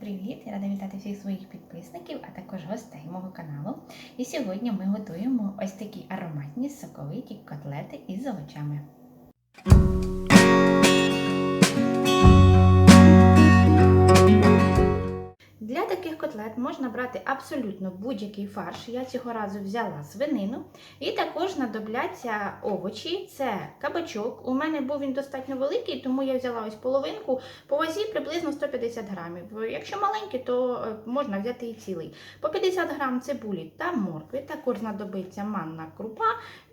привіт! Я рада вітати всіх своїх підписників, а також гостей мого каналу. І сьогодні ми готуємо ось такі ароматні соковиті котлети із овочами. Для таких котлет можна брати абсолютно будь-який фарш. Я цього разу взяла свинину. І також знадобляться овочі. Це кабачок. У мене був він достатньо великий, тому я взяла ось половинку по вазі приблизно 150 грамів. Якщо маленький, то е, можна взяти і цілий. По 50 грам цибулі та моркви. Також знадобиться манна крупа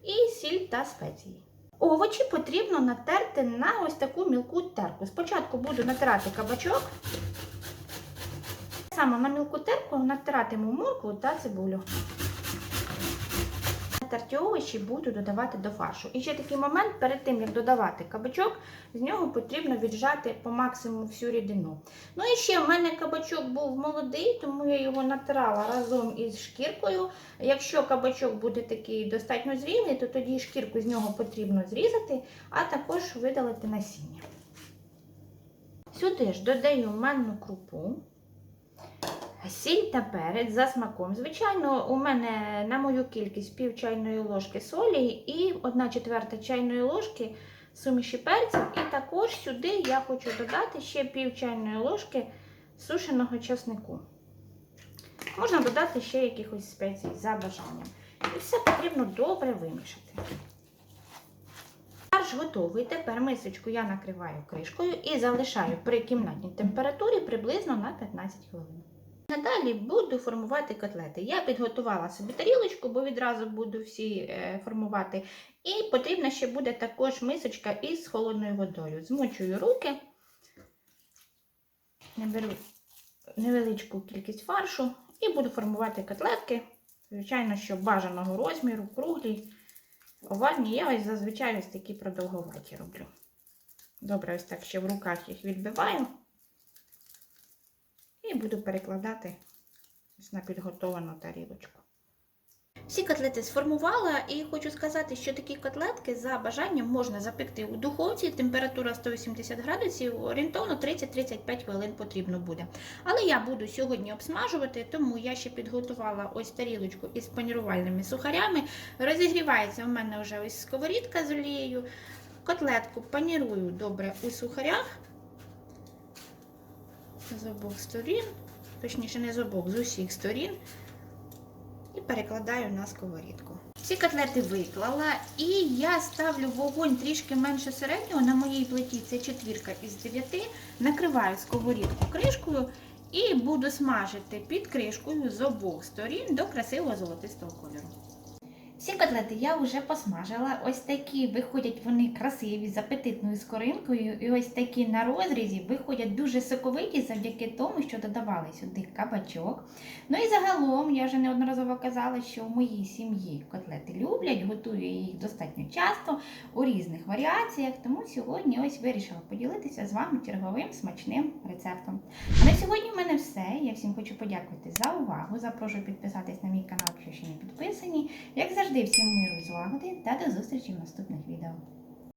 і сіль та спеції. Овочі потрібно натерти на ось таку мілку терку. Спочатку буду натирати кабачок. Саме на мілку терку натиратиму моркву та цибулю. Натерті овочі буду додавати до фаршу. І ще такий момент, перед тим як додавати кабачок, з нього потрібно віджати по максимуму всю рідину. Ну і ще в мене кабачок був молодий, тому я його натирала разом із шкіркою. Якщо кабачок буде такий достатньо зрілий, то тоді шкірку з нього потрібно зрізати, а також видалити насіння. Сюди ж додаю манну крупу. Сіль та перець за смаком. Звичайно, у мене на мою кількість пів чайної ложки солі і 1 четверта чайної ложки суміші перців. І також сюди я хочу додати ще пів чайної ложки сушеного часнику. Можна додати ще якихось спецій за бажанням. І все потрібно добре вимішати. Фарш готовий. Тепер мисочку я накриваю кришкою і залишаю при кімнатній температурі приблизно на 15 хвилин. Надалі буду формувати котлети. Я підготувала собі тарілочку, бо відразу буду всі е, формувати. І потрібна ще буде також мисочка із холодною водою. Змочую руки, наберу невеличку кількість фаршу і буду формувати котлетки. Звичайно, що бажаного розміру, круглі, овальні. Я ось зазвичай ось такі продовговаті роблю. Добре, ось так ще в руках їх відбиваю. І буду перекладати на підготовану тарілочку. Всі котлети сформувала і хочу сказати, що такі котлетки за бажанням можна запекти у духовці. Температура 180 градусів, орієнтовно 30-35 хвилин потрібно буде. Але я буду сьогодні обсмажувати, тому я ще підготувала ось тарілочку із панірувальними сухарями. Розігрівається в мене вже ось сковорідка з олією. Котлетку панірую добре у сухарях з обох сторін, точніше, не з обох, з усіх сторін, і перекладаю на сковорідку. Ці котлети виклала, і я ставлю вогонь трішки менше середнього. На моїй плиті це четвірка із дев'яти. Накриваю сковорідку кришкою і буду смажити під кришкою з обох сторін до красивого золотистого кольору. Всі котлети я вже посмажила. Ось такі виходять вони красиві, з апетитною скоринкою. І ось такі на розрізі виходять дуже соковиті завдяки тому, що додавали сюди кабачок. Ну і загалом, я вже неодноразово казала, що в моїй сім'ї котлети люблять, готую їх достатньо часто у різних варіаціях. Тому сьогодні ось вирішила поділитися з вами черговим смачним рецептом. А на сьогодні в мене все. Я всім хочу подякувати за увагу. Запрошую підписатись на мій канал, якщо ще не підписані. Як завжди, всім миру і злагоди та до зустрічі в наступних відео.